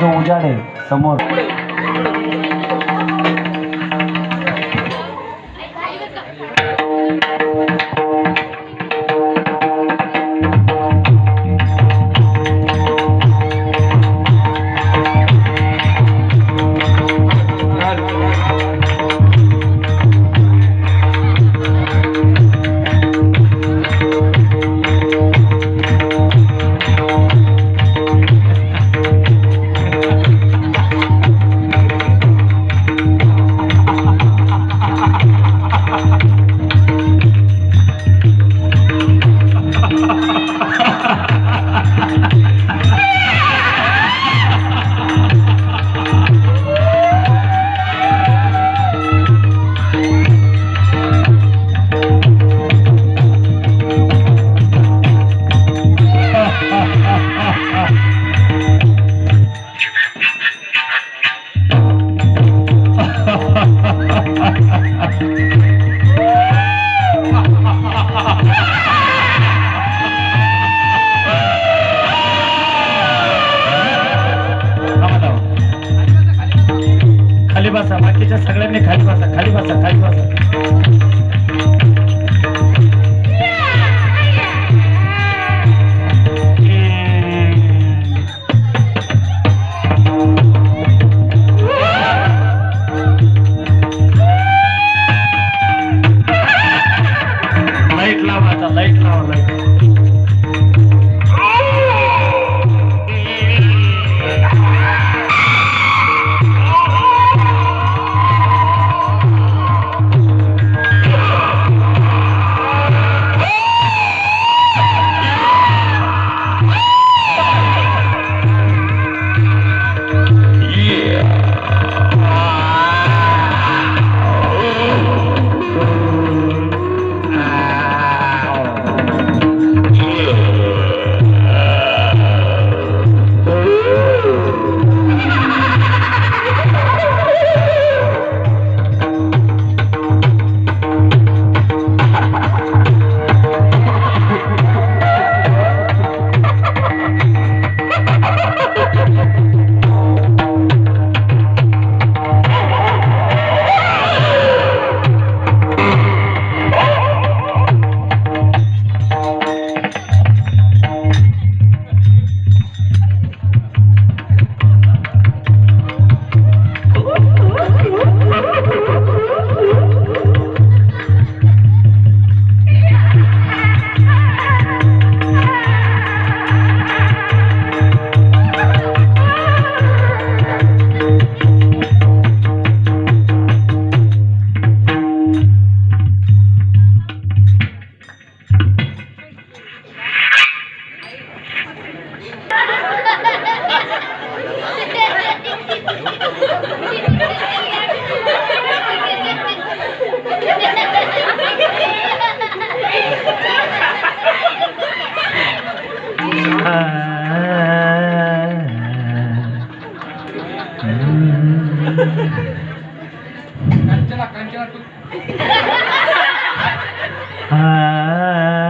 जो उजाड आहे समोर.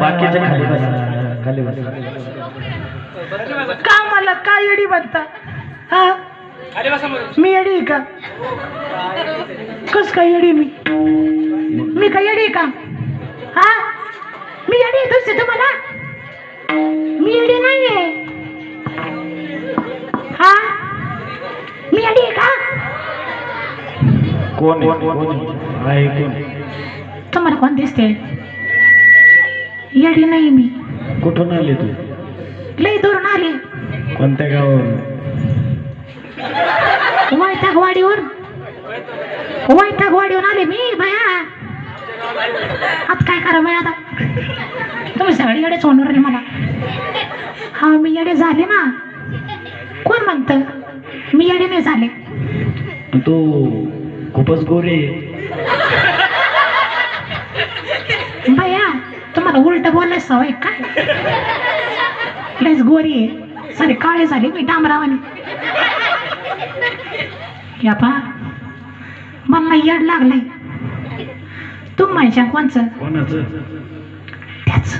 बाकीचे खाली बसा. खाली बसा. का मला काय येडी बनता हा? मी येडी आहे का? कस काय येडी मी? मी काय येडी आहे का? हा? मी येडी आहे दुसरी तुम्हाला? कोण? तुम्हाला कोण दिसते येडी नाही मी. कुठून आले तू? लई दुरून आले. कोणत्या गावावरून? वैतागवाडीवर वैतागवाडीवर आले मी बाया. आता काय करा बाया आता? तुम्ही सगळे येडे सोडून राहिले मला. हा मी येडे झाले ना. कोण म्हणत? मी येडे नाही झाले. तू खूपच गोरे. बाया तुम्हाला उलट बोलायचं सवय काय? लयच गोरी आहे. सारे काळे झाले मी डांबरावानी. या पा मला येड लागलंय. तू माझ्या कोणचं? कोणाचं? त्याच.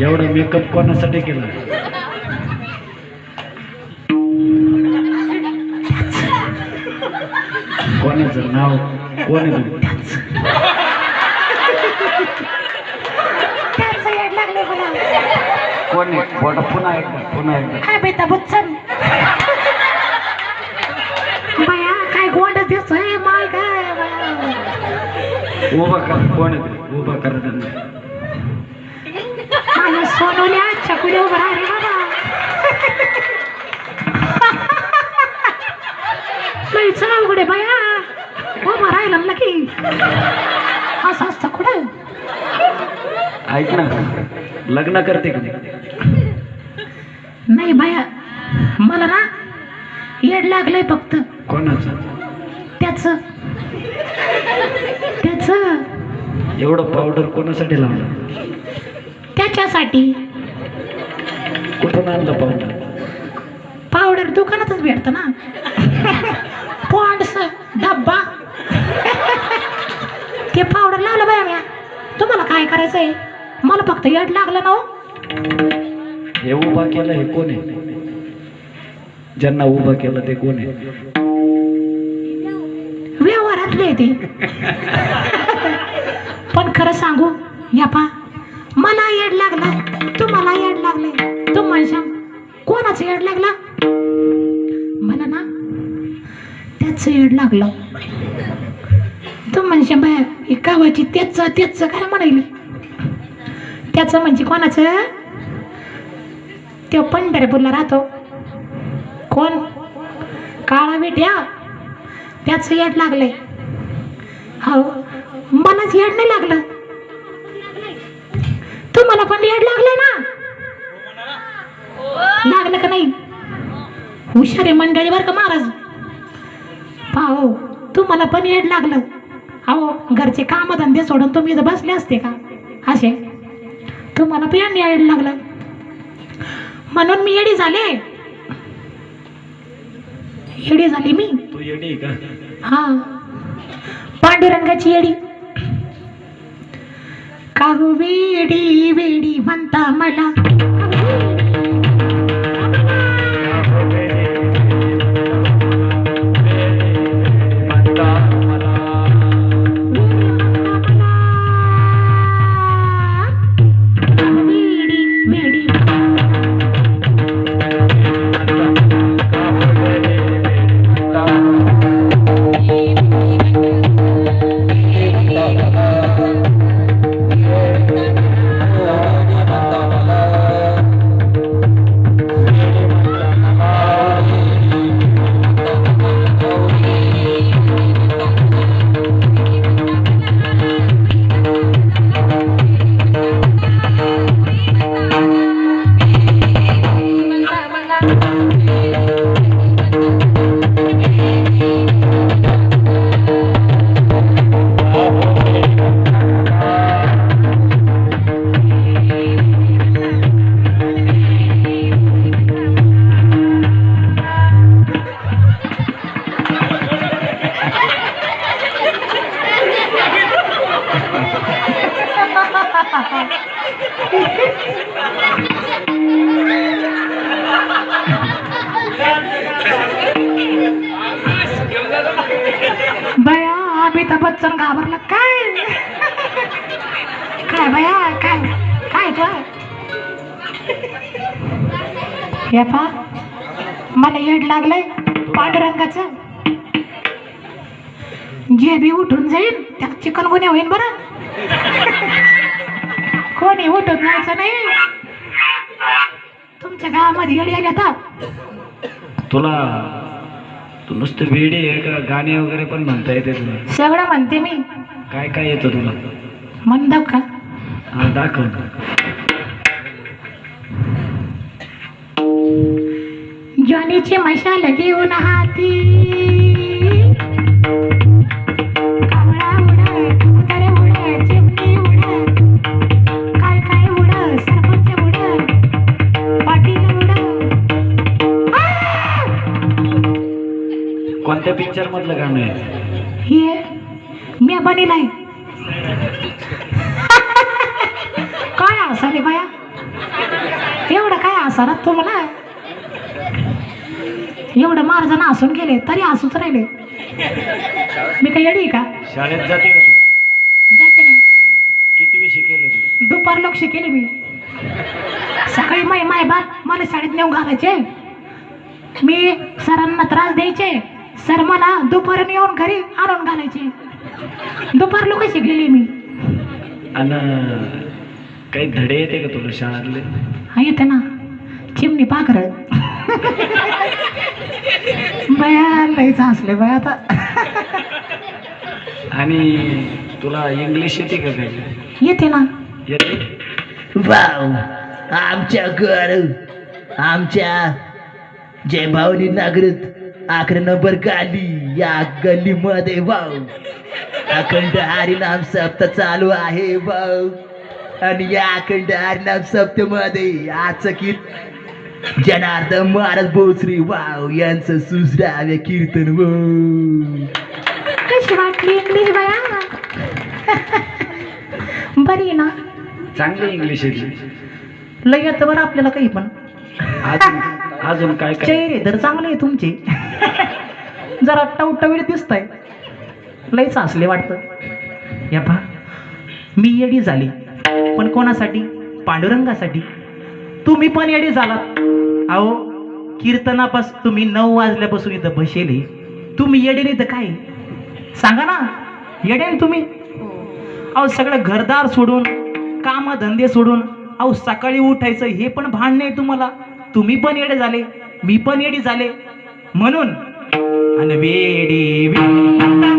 एवढं मेकअप कोणासाठी केला? कोणाचं नाव कोण आहे तुम्ही त्याचं येड लागले मला. कोण? बोटा पुन्हा एकदा पुन्हा एकदा. बेटा बच्चन. बाया काय गोंड दिसतोय माय काय. उभा करा कोण? उभा करा माझ्या सोनवल्या चकुले उभं राहा रे बाबा. बाया राहिलं ना की असं असतं कुठं ऐक ना लग्न करते का? नाही? नाही बाया मला ना येड लागलंय फक्त. कोणाचं? त्याच. त्याच. एवढं पावडर कोणासाठी लावलं? त्याच्यासाठी. कुठून आणलं पावडर पावडर दुकानातच भेटतं ना पॉन्ड्स डब्बा ते पावडर लावलं बाया म्या तुम्हाला काय करायचंय? मला फक्त येड लागलं ना हो. हे उभा केलं हे कोण आहे? ज्यांना उभं केलं ते कोण आहे? व्यवहारातले ते. पण खरं सांगू या पा मला येड लागलं तुम्हाला येड लागले तू म्हणशा कोणाचं येड लागला? मला ना त्याच येड लागलं. तू म्हणशा बाय ही गावाची त्याच त्याच काय म्हणायली? त्याचं म्हणजे कोणाचं? तो पंढरपूरला राहतो. कोण? काळा विट्या त्याचं येड लागले हो. मलाच येड नाही लागलं. तुम्हाला पण येड लागलं ना? लागलं का नाही? हुशारे मंडळी बर का महाराज? पाहो तुम्हाला पण येड लागलं. अहो घरचे कामधंदे सोडून तुम्ही इथं बसले असते का? असे? तुम्हाला पण येड लागलं. म्हणून मी येडी झाले. येडी झाली मी. येडी का? हा. पांडुरंगाची येडी. काहू वेडी वेडी म्हणता मला. अमिताभ बच्चन घाबरला काय? काय बया काय काय तो पा मला येड लागलंय पांडुरंगाचं. जे बी उठून जाईल त्यात चिकन गुन्हे होईन बरं. कोणी उठून जायचं नाही. तुमच्या गावामध्ये येड आली तुला तू नुसतं वेडी आहे का? गाणे वगैरे पण म्हणता येते तुला. सगळं म्हणते मी. काय काय येतं तुला? म्हणतो का हा दाखव. ज्वानीची मशाल घेऊन हाती. पिक्चर मधलं गाणं आहे. हे? मी बनी नाही. काय असा रे बाया? एवढं काय असा ना तुम्हाला? एवढं मार्जन असून गेले तरी असूच राहिले. मी काही येडी का? शाळेत जाते का तू? जाते ना. किती शिकेल दुपार लोक शिकेले मी. सकाळी माय माय बाप मला शाळेत नेऊ घालायचे. मी सरांना त्रास द्यायचे. सर मला दुपारून येऊन घरी आणून घालायचे. दुपार लोक शिकलेली मी. आणि काही धडे येते का तुला शाळेतले? हा येते ना. चिमणी पाखर. बया हसले बया आता. आणि तुला इंग्लिश येते का काही? येते ना. येते? वाव आमच्या घर आमच्या जय भावनी नागरिक. अकरा नंबर गाली या गल्लीमध्ये वाव. अखंड हरिनाम सप्ताह चालू आहे वाव. आणि या अखंड हरिनाम सप्तामध्ये आचकीत जनार्दन महाराज बोचरे वाव यांचं सुसराव्या कीर्तन वाव. कशी वाटली इंग्लिश बया? बरी आहे ना? चांगली इंग्लिश लय येतं बरं आपल्याला काही पण. अजून काय काय? चेहरे तर चांगले आहे तुमचे. जरा टवटवीळ आहे लयच हसले वाटतं. या पहा. मी येडी झाली पण कोणासाठी? पांडुरंगासाठी. तुम्ही पण येडी झालात. अहो कीर्तनापास तुम्ही नऊ वाजल्यापासून इथं बसेले. तुम्ही येडे नाही तर काय? सांगा ना. येडे तुम्ही? अहो सगळं घरदार सोडून कामधंदे सोडून अहो सकाळी उठायचं हे पण भान नाही तुम्हाला. तुम्ही पण येडे झाले मी पण येडी झाले. म्हणून आणि वेडी वेडी.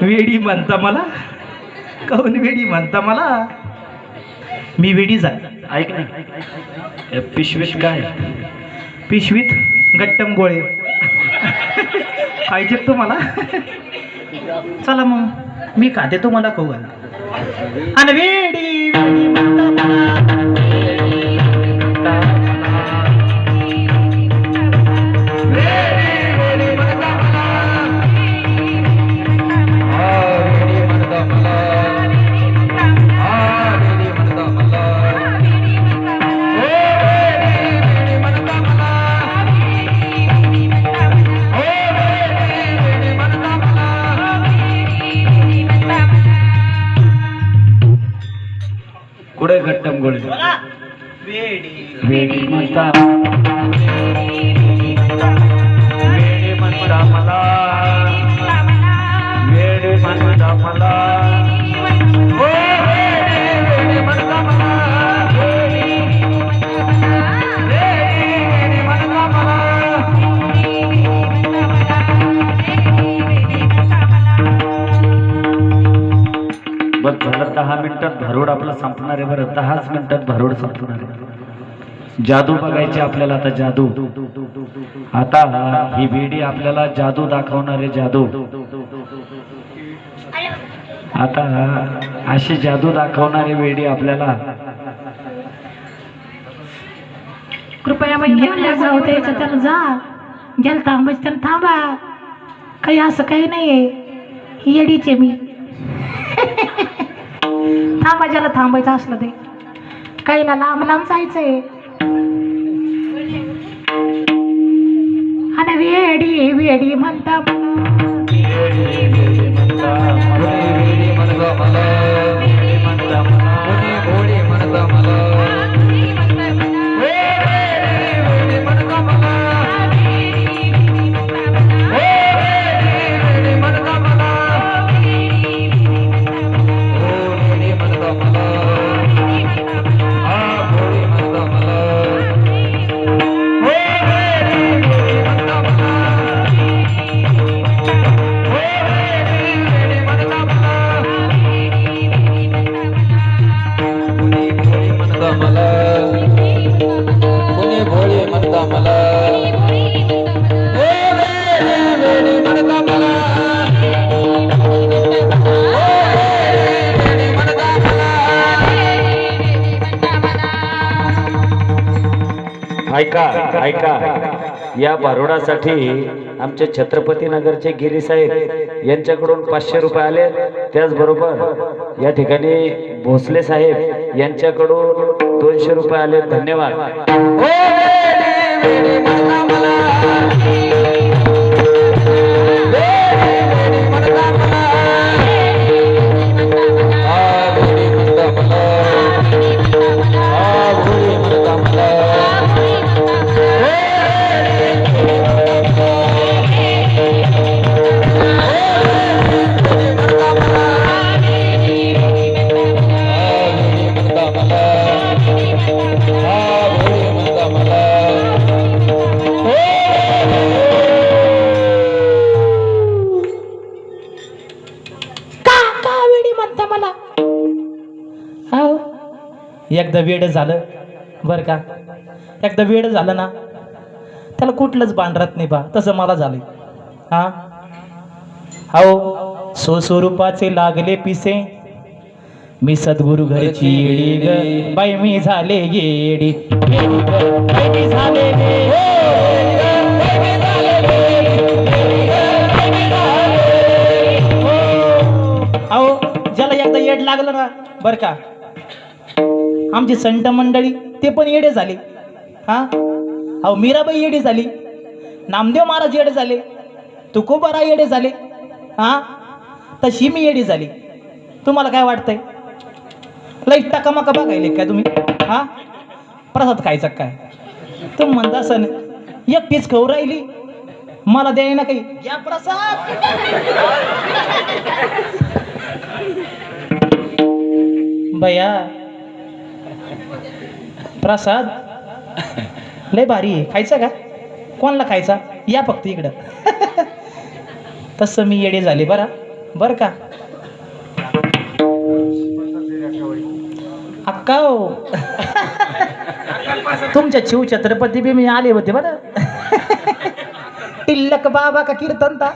वेडी म्हणता मला? काऊन वेडी म्हणता मला? मी वेडी झाली ऐक ना. पिशवीत काय? पिशवीत गट्टम गोळे. पाहिजेत तुम्हाला? चला मग. मी खाते तुम्हाला खाऊ घाल आणि कुठे घट्टम गोळी वेडी. म्हणता. वेडी म्हणता मला. वेडी म्हणता मला. दहा मिनिटात भारूड आपलं संपणार आहे बरं. दहाच मिनिटात भारूड संपणार आहे. जादू बघायची आपल्याला आता जादू. आता ही वेडी आपल्याला जादू दाखवणारे जादू. आता अशी जादू दाखवणारी वेडी आपल्याला. कृपया म्हणजे जाऊ त्याला जा. गेल थांबायचं त्याला थांबा. काही असं काही नाहीये. येडीचे मी. थांबा ज्याला थांबायचं असलं ते काहीला लांब लांब जायचंय. आणि वेडी वेडी म्हणता. ऐका ऐका. या भारुडासाठी आमचे छत्रपती नगरचे गिरी साहेब यांच्याकडून पाचशे रुपये आले. त्याचबरोबर या ठिकाणी भोसले साहेब यांच्याकडून दोनशे रुपये आले. धन्यवाद. वेड झालं. बर का? एकदा वेड झालं ना त्याला कुठलंच बांधरात नाही बा. तसं मला झालं हा? हो स्वस्वरूपाचे लागले पिसे. मी सद्गुरु घरची येडी ग. बाई मी झाले येडी. झाले हो. अहो ज्याला एकदा येड लागलं ना बर का? आमची संत मंडळी ते पण येडे झाले. हा? अहो मीराबाई येडी झाली. नामदेव महाराज येडे झाले. तुकोबारा येडे झाले. हा? तशी मी येडी झाली. तुम्हाला काय वाटतंय? लई टकामका बघायले काय तुम्ही? हा? प्रसाद खायचा काय? तुम्ही म्हणता सण पीस खाऊ राहिली. मला द्याय ना काही. या प्रसाद! बया प्रसाद? लय भारी आहे. खायचा का? कोणाला खायचा? या फक्त इकडं. तसं मी येडे झाले बरा. बर का? अक्का हो. तुमच्या शिव छत्रपती बी मी आले होते बरं. टिल्लक बाबा का कीर्तनता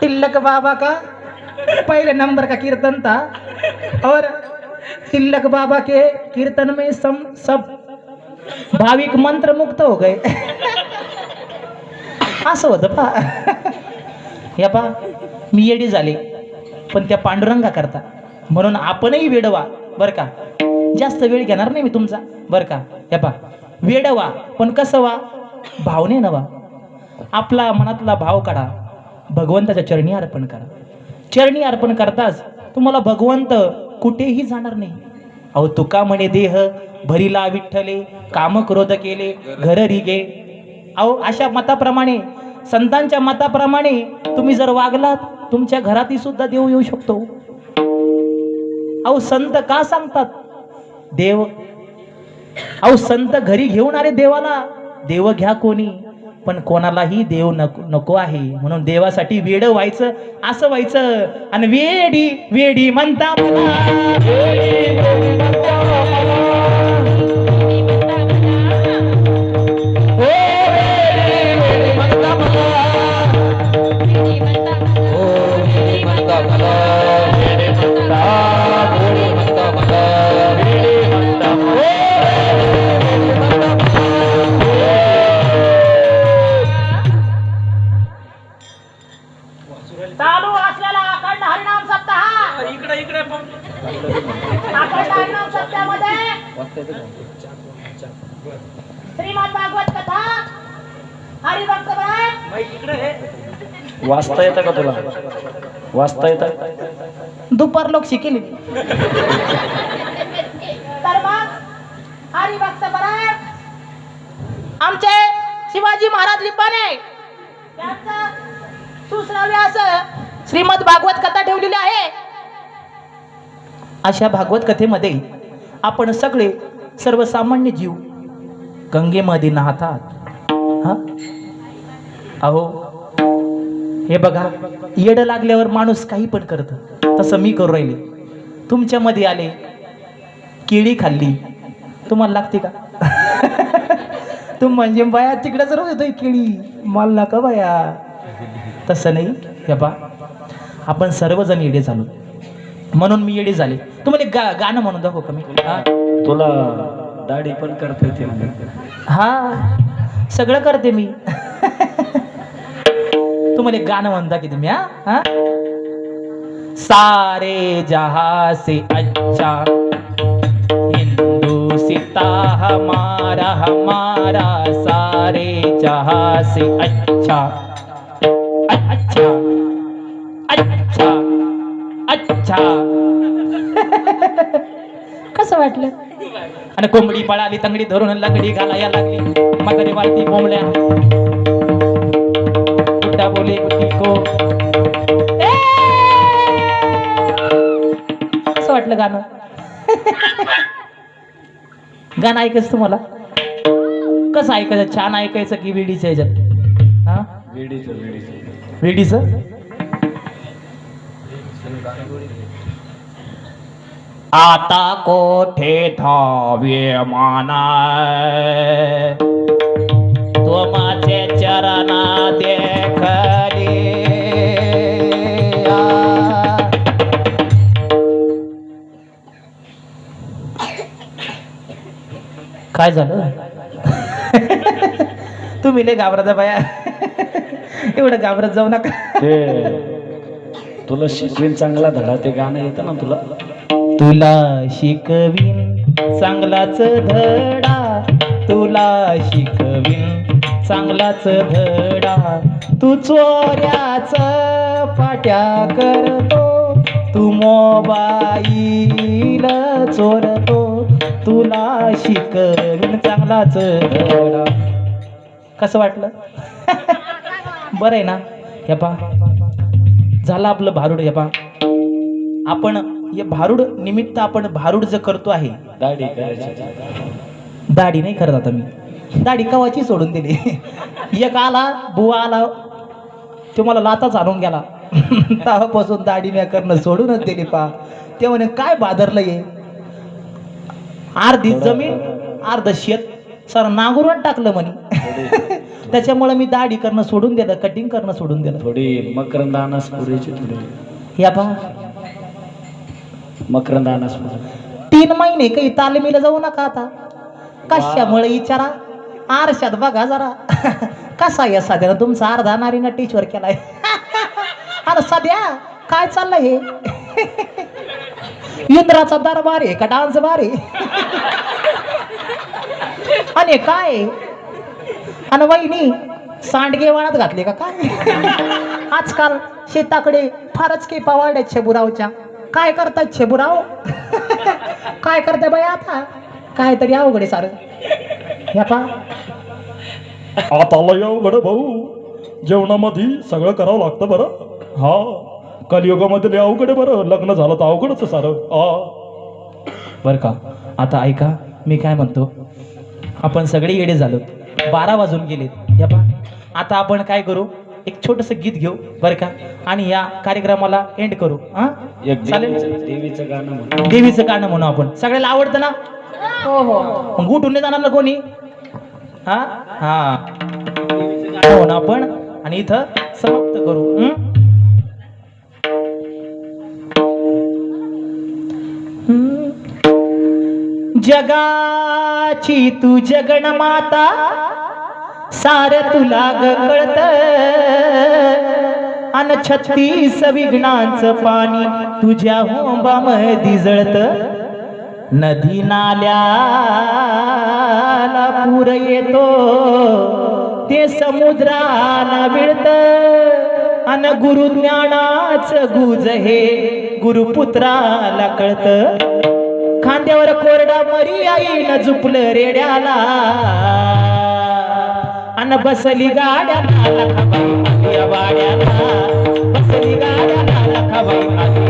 टिल्लक बाबा का? पहिले नंबर का कीर्तन था और तिलक बाबा के कीर्तन में सम सब। भाविक मंत्र मुक्त हो गए। असं होतं पा। या पा मी येडी झाले पण त्या पांडुरंगा करता। म्हणून आपणही वेडवा बरं का? जास्त वेळ घेणार नाही मी तुमचा बरं का? या पा वेडवा पण कसं वा? भावने नवा आपला मनातला भाव काढा भगवंताच्या चरणी अर्पण करा। चरणी अर्पण करताच तुम्हाला भगवंत कुठेही जाणार नाही. अहो तुका म्हणे देह भरीला विठ्ठले काम क्रोध केले घर रिगे. अहो अशा मताप्रमाणे संतांच्या मताप्रमाणे तुम्ही जर वागलात तुमच्या घरातही सुद्धा देव येऊ शकतो. अहो संत का सांगतात? देव. अहो संत घरी घेऊन आले देवाला देव घ्या कोणी? पण कोणालाही देव नको नको आहे म्हणून देवासाठी वेड व्हायचं असं व्हायचं आणि वेडी वेडी म्हणता मला. श्रीमद भागवत कथा हरिभक्त वाचता येतं का तुला? वाचता येतं? दुपार लोक शिकेली. तर मग हरिभक्त आमचे शिवाजी महाराज लिपाने सुश्राव्य असं श्रीमद भागवत कथा ठेवलेली आहे. अशा भागवत कथेमध्ये आपण सगळे सर्वसामान्य जीव गंगेमध्ये नाहतात. हा? अहो हे बघा येड लागल्यावर माणूस काही पण करत. तसं मी करू राहिले. तुमच्यामध्ये आले केळी खाल्ली. तुम्हाला लागते का? तुम म्हणजे बाया तिकडे जर येतोय केळी. मला नका बाया. तसं नाही. हे बा आपण सर्वजण येडे झालो. म्हणून मी येडे झाले. तुम्हाला एक गा गाणं म्हणून दाखव का मी? हा? तुला दाढी पण करता येते. हा. सगळं करते मी. तुम्हाला एक गाणं म्हणता की तुम्ही हा? हा? सारे जहा से अच्छा हिंदुस्ता हमारा हमारा सारे जहा से अच्छा। अच्छा। अच्छा। अच्छा। कसं वाटलं? आणि कोंबडी पळाली तंगडी धरून लंगडी घालाया लागली. मगरी वाळती कोंबड्या. गुड्डा बोले गुड्डी को! कसं वाटलं गाणं? गाणं ऐकायचं तुम्हाला? कसं ऐकायचं? छान ऐकायचं की विडीच्या ह्याच्यात? हा? वेडीचं वेडीचं. विडीचं? आता कोठे धावे माना तुमाचे चरणा देखली. काय झालं? तुम्ही लय घाबरता बाया. एवढं घाबरत जाऊ नका. तुला शिकवीन चांगला धडा ते गाणं येतं ना तुला. तुला शिकवीन चांगलाच धडा. तुला शिकवीन चांगलाच धडा. तू चोऱ्याच पाट्या करतो. तू मोबाईल चोरतो. तुला शिकवीन चांगलाच धडा. कसं वाटलं? बरं आहे ना हे पा झालं आपलं भारूड हे पा आपण हे भारूड निमित्त आपण भारूड जे करतो आहे दाढी करायची. दाढी नाही करत आता मी. दाढी कवाची सोडून दिली. एक आला बुवा आला तो मला लाताच आणून गेला. तेव्हापासून दाढी मी करणं सोडूनच दिली पा. ते म्हणे काय बादरलं ये अर्धी जमीन अर्ध शेत. सर नांगरून टाकलं म्हणे. त्याच्यामुळे मी दाढी करणं सोडून दिलं कटिंग करणं सोडून दिलं. थोडी मकरंद अनास पुरेची थोडी. या पा मकरंद तीन महिने काही तालमीला जाऊ नका आता. कशामुळे विचारा? आरशात बघा जरा. कसा आहे सध्यानं तुमचा अर्धा नारीनं टीचवर केलाय. अरे सध्या काय चाललंय हे? इंद्राचा दरबार आहे का डान्स बार आहे? आणि काय? आणि वहिनी सांडगे वाळत घातले का काय? आजकाल शेताकडे फारच केपा वाढल्या छेबुरावच्या काय करतात छेबुराव? काय करते बाई आता? काय तरी अवघड सारं. पा आता लय अवघड भाऊ. जेवणामध्ये सगळं करावं लागतं बरं. हा. कलियुगामध्ये लय अवघड आहे बरं. लग्न झालं तर अवघडच आहे सारं. हा. बर का? आता ऐका मी काय म्हणतो? आपण सगळे येडे झालो बारा वाजून गेलेत. या पा आता आपण काय करू? एक छोटस गीत घेऊ बर का? आणि या कार्यक्रमाला एंड करू हा? एक चालेल? देवीचं गाणं म्हण. देवीचं गाणं म्हणू आपण. सगळ्याला आवडतं ना? हो हो. मग उठून नाही जाणार ना कोणी? हा? हा. हो ना आपण आणि इथं समाप्त करू हं? हं. जगाची तू जगण माता सार तुला ग कळत. अन छत्तीस विघ्नांचं पाणी तुझ्या होंबामध्ये जळत. नदी नाल्याला पूर येतो. ते समुद्राला मिळत. अन गुरु ज्ञानाच गुज हे गुरुपुत्राला कळत. खांद्यावर कोरडा मरी आईन झुपलं रेड्याला. अन बसली गाड्याला लखाबाई आलिया वाड्याला. बसली गाड्याला लखाबाई आलिया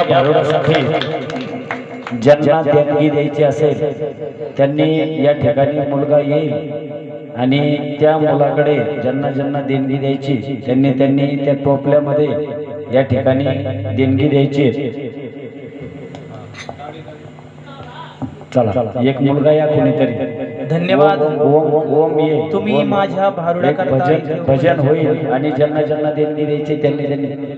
या भारुडासाठी ज्यांना देणगी द्यायची असेल त्यांनी या ठिकाणी मुलगा येईल आणि त्या मुलाकडे ज्यांना ज्यांना देणगी द्यायची त्यांनी त्यांनी त्या टोपल्यामध्ये या ठिकाणी देणगी द्यायची चला एक मुलगा या कोणीतरी धन्यवाद. ओम ओम ये तुम्ही. माझ्या इथे भजन होईल आणि ज्यांना ज्यांना देणगी द्यायची त्यांनी त्यांनी